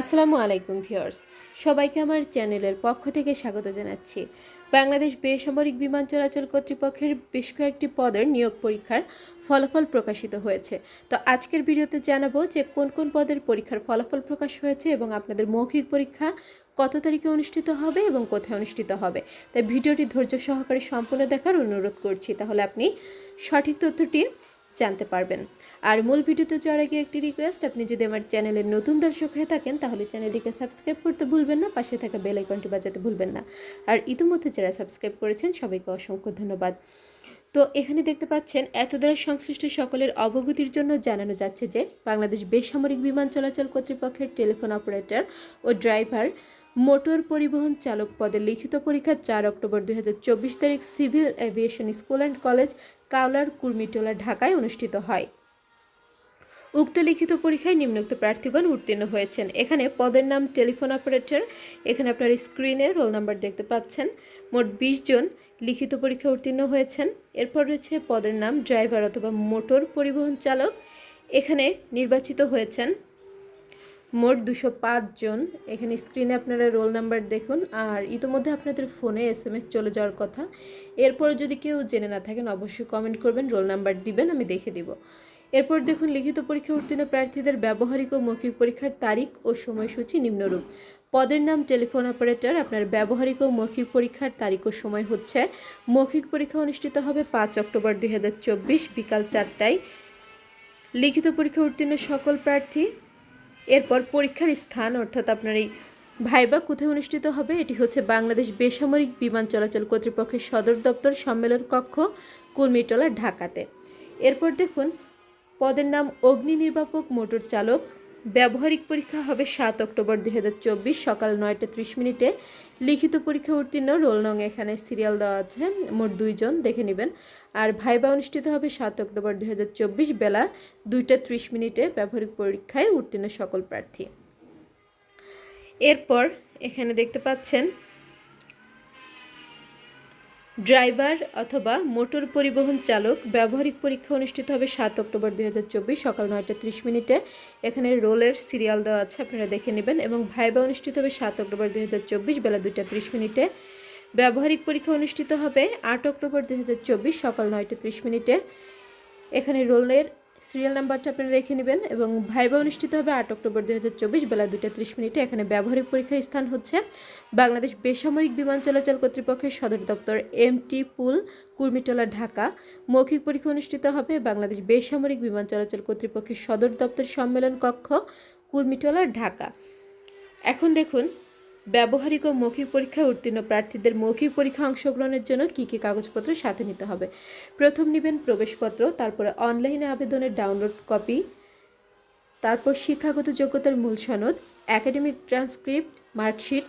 আসসালামু আলাইকুম ভিউয়ার্স। সবাইকে আমার চ্যানেলের পক্ষ থেকে স্বাগত জানাচ্ছি। বাংলাদেশ বেসামরিক বিমান চলাচল কর্তৃপক্ষের বেশ কয়েকটি পদের নিয়োগ পরীক্ষার ফলাফল প্রকাশিত হয়েছে। তো আজকের ভিডিওতে জানাব যে কোন কোন পদের পরীক্ষার ফলাফল প্রকাশ হয়েছে এবং আপনাদের মৌখিক পরীক্ষা কত তারিখে অনুষ্ঠিত হবে এবং কোথায় অনুষ্ঠিত হবে। তাই ভিডিওটি ধৈর্য সহকারে সম্পূর্ণ দেখার অনুরোধ করছি। তাহলে আপনি সঠিক তথ্যটি জানতে পারবেন। আর মূল ভিডিওতে যাওয়ার আগে একটি রিকোয়েস্ট আপনি যদি আমার চ্যানেলের নতুন দর্শক হয়ে থাকেন, তাহলে চ্যানেলটিকে সাবস্ক্রাইব করতে ভুলবেন না, পাশে থাকা বেল আইকনটি বাজাতে ভুলবেন না। আর ইতিমধ্যে যারা সাবস্ক্রাইব করেছেন, সবাইকে অসংখ্য ধন্যবাদ। তো এখানে দেখতে পাচ্ছেন এত দ্বারা সংশ্লিষ্ট সকলের অবগতির জন্য জানানো যাচ্ছে যে, বাংলাদেশ বেসামরিক বিমান চলাচল কর্তৃপক্ষের টেলিফোন অপারেটর ও ড্রাইভার মোটর পরিবহন চালক পদে লিখিত পরীক্ষা চার অক্টোবর দুই হাজার চব্বিশ তারিখ civil aviation school and college কাউলার Kurmitola, ঢাকায় অনুষ্ঠিত হয়। উক্ত লিখিত পরীক্ষায় নিম্নোক্ত প্রার্থীগণ উত্তীর্ণ হয়েছেন। এখানে পদের নাম, টেলিফোন অপারেটর, এখানে আপনার স্ক্রিনে রোল নাম্বার দেখতে পাচ্ছেন। মোট বিশ জন লিখিত পরীক্ষা উত্তীর্ণ হয়েছেন। এরপর রয়েছে পদের নাম, ড্রাইভার অথবা মোটর পরিবহন চালক। এখানে নির্বাচিত হয়েছেন মোট দুশো জন। এখানে স্ক্রিনে আপনারা রোল নাম্বার দেখুন। আর ইতোমধ্যে আপনাদের ফোনে এস এম এস চলে যাওয়ার কথা। এরপর যদি কেউ জেনে না থাকেন, অবশ্যই কমেন্ট করবেন রোল নাম্বার দিবেন, আমি দেখে দিব। এরপর দেখুন, লিখিত পরীক্ষা উত্তীর্ণ প্রার্থীদের ব্যবহারিক ও মৌখিক পরীক্ষার তারিখ ও সময়সূচি নিম্নরূপ। পদের নাম টেলিফোন অপারেটর আপনার ব্যবহারিক ও মৌখিক পরীক্ষার তারিখ ও সময় হচ্ছে। মৌখিক পরীক্ষা অনুষ্ঠিত হবে পাঁচ অক্টোবর দুই হাজার চব্বিশ, বিকাল চারটায়। লিখিত পরীক্ষা উত্তীর্ণ সকল প্রার্থী এরপর পরীক্ষার স্থান, অর্থাৎ আপনার এই ভাইবা কোথায় অনুষ্ঠিত হবে? এটি হচ্ছে বাংলাদেশ বেসামরিক বিমান চলাচল কর্তৃপক্ষের সদর দপ্তর সম্মেলন কক্ষ, কুর্মিটোলা, ঢাকাতে। এরপর দেখুন, পদের নাম অগ্নি নির্বাপক মোটর চালক ব্যবহারিক পরীক্ষা হবে সাত অক্টোবর দু হাজার চব্বিশ সকাল নয়টা ত্রিশ মিনিটে। লিখিত পরীক্ষা উত্তীর্ণ রোল নং এখানে সিরিয়াল দেওয়া আছে। মোট দুইজন দেখে নেবেন। আর ভাইবা অনুষ্ঠিত হবে সাত অক্টোবর দুই হাজার চব্বিশ বেলা দুইটা ত্রিশ মিনিটে ব্যবহারিক পরীক্ষায় উত্তীর্ণ সকল প্রার্থী। এরপর এখানে দেখতে পাচ্ছেন ড্রাইভার অথবা মোটর পরিবহন চালক ব্যবহারিক পরীক্ষা অনুষ্ঠিত হবে সাত অক্টোবর দুই হাজার চব্বিশ সকাল নয়টা ত্রিশ মিনিটে। এখানে রোলের সিরিয়াল দেওয়া আছে, আপনারা দেখে নেবেন। এবং ভাইবা অনুষ্ঠিত হবে সাত অক্টোবর দুই হাজার চব্বিশ বেলা দুইটা ত্রিশ মিনিটে। ব্যবহারিক পরীক্ষা অনুষ্ঠিত হবে আট অক্টোবর দুই হাজার চব্বিশ সকাল নয়টা ত্রিশ মিনিটে। এখানে রোলের সিরিয়াল নাম্বারটা আপনারা রেখে নেবেন এবং ভাইবা অনুষ্ঠিত হবে আট অক্টোবর দু হাজার চব্বিশ বেলা দুইটা ত্রিশ মিনিটে। এখানে ব্যবহারিক পরীক্ষার স্থান হচ্ছে বাংলাদেশ বেসামরিক বিমান চলাচল কর্তৃপক্ষের সদর দপ্তর এমটি পুল, কুর্মিটোলা, ঢাকা। মৌখিক পরীক্ষা অনুষ্ঠিত হবে বাংলাদেশ বেসামরিক বিমান চলাচল কর্তৃপক্ষের সদর দপ্তর সম্মেলন কক্ষ, কুর্মিটোলা, ঢাকা। এখন দেখুন ব্যবহারিক ও মৌখিক পরীক্ষায় উত্তীর্ণ প্রার্থীদের মৌখিক পরীক্ষা অংশগ্রহণের জন্য কী কী কাগজপত্র সাথে নিতে হবে? প্রথম নেবেন প্রবেশপত্র, তারপরে অনলাইনে আবেদনের ডাউনলোড কপি, তারপর শিক্ষাগত যোগ্যতার মূল সনদ, একাডেমিক ট্রান্সক্রিপ্ট, মার্কশিট,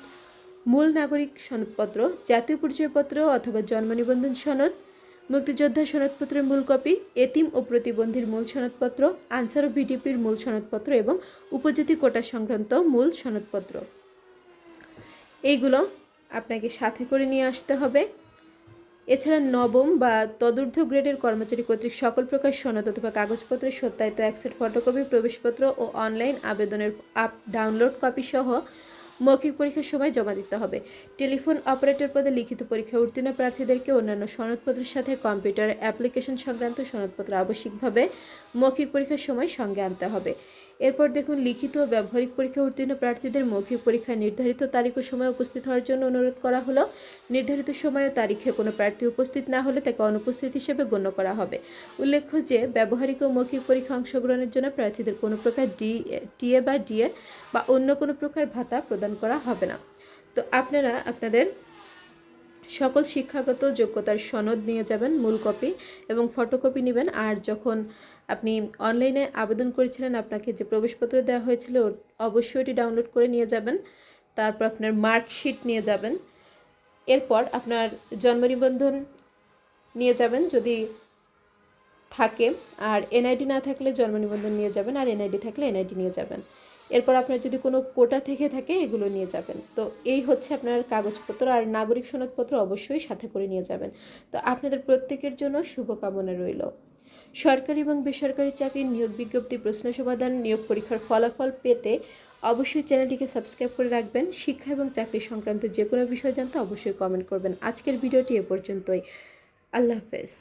মূল নাগরিক সনদপত্র, জাতীয় পরিচয়পত্র অথবা জন্ম নিবন্ধন সনদ, মুক্তিযোদ্ধা সনদপত্রের মূল কপি, এতিম ও প্রতিবন্ধীর মূল সনদপত্র, আনসার ও ভিডিপির মূল সনদপত্র এবং উপজাতি কোটা সংক্রান্ত মূল সনদপত্র। এইগুলো আপনাকে সাথে করে নিয়ে আসতে হবে। এছাড়া নবম বা তদূর্ধ্ব গ্রেডের কর্মচারী কর্তৃক সকল প্রকার সনদ অথবা কাগজপত্রের সত্যায়িত একসেট ফটোকপি প্রবেশপত্র ও অনলাইন আবেদনের আপ ডাউনলোড কপি সহ মৌখিক পরীক্ষার সময় জমা দিতে হবে। টেলিফোন অপারেটর পদে লিখিত পরীক্ষা উত্তীর্ণ প্রার্থীদেরকে অন্যান্য সনদপত্রের সাথে কম্পিউটার অ্যাপ্লিকেশন সংক্রান্ত সনদপত্র আবশ্যিকভাবে মৌখিক পরীক্ষার সময় সঙ্গে আনতে হবে। এরপর দেখুন, লিখিত ও ব্যবহারিক পরীক্ষা উত্তীর্ণ প্রার্থীদের মৌখিক পরীক্ষায় নির্ধারিত তারিখ ও সময় উপস্থিত হওয়ার জন্য অনুরোধ করা হলো। নির্ধারিত সময় ও তারিখে কোনো প্রার্থী উপস্থিত না হলে তাকে অনুপস্থিত হিসেবে গণ্য করা হবে। উল্লেখ্য যে, ব্যবহারিক ও মৌখিক পরীক্ষা অংশগ্রহণের জন্য প্রার্থীদের কোনো প্রকার ডি টিএ বা ডিএ বা অন্য কোনো প্রকার ভাতা প্রদান করা হবে না। তো আপনারা, আপনাদের সকল শিক্ষাগত যোগ্যতার সনদ নিয়ে যাবেন মূল কপি এবং ফটোকপি নেবেন। আর যখন আপনি অনলাইনে আবেদন করেছিলেন, আপনাকে যে প্রবেশপত্র দেওয়া হয়েছিল, অবশ্যই এটি ডাউনলোড করে নিয়ে যাবেন। তারপর আপনার মার্কশিট নিয়ে যাবেন। এরপর আপনার জন্ম নিবন্ধন নিয়ে যাবেন যদি থাকে। আর এনআইডি না থাকলে জন্ম নিবন্ধন নিয়ে যাবেন। আর এনআইডি থাকলে এনআইডি নিয়ে যাবেন। এরপর আপনার যদি কোনো কোটা থেকে থাকে, এগুলো নিয়ে যাবেন। তো এই হচ্ছে আপনার কাগজপত্র, আর নাগরিক সনদপত্র অবশ্যই সাথে করে নিয়ে যাবেন। তো আপনাদের প্রত্যেকের জন্য শুভকামনা রইল। সরকারি এবং বেসরকারি চাকরির নিয়োগ বিজ্ঞপ্তি, প্রশ্ন সমাধান, নিয়োগ পরীক্ষার ফলাফল পেতে অবশ্যই চ্যানেলটিকে সাবস্ক্রাইব করে রাখবেন। শিক্ষা এবং চাকরি সংক্রান্ত যে কোনো বিষয় জানতে অবশ্যই কমেন্ট করবেন। আজকের ভিডিওটি এ পর্যন্তই। আল্লাহ হাফেজ।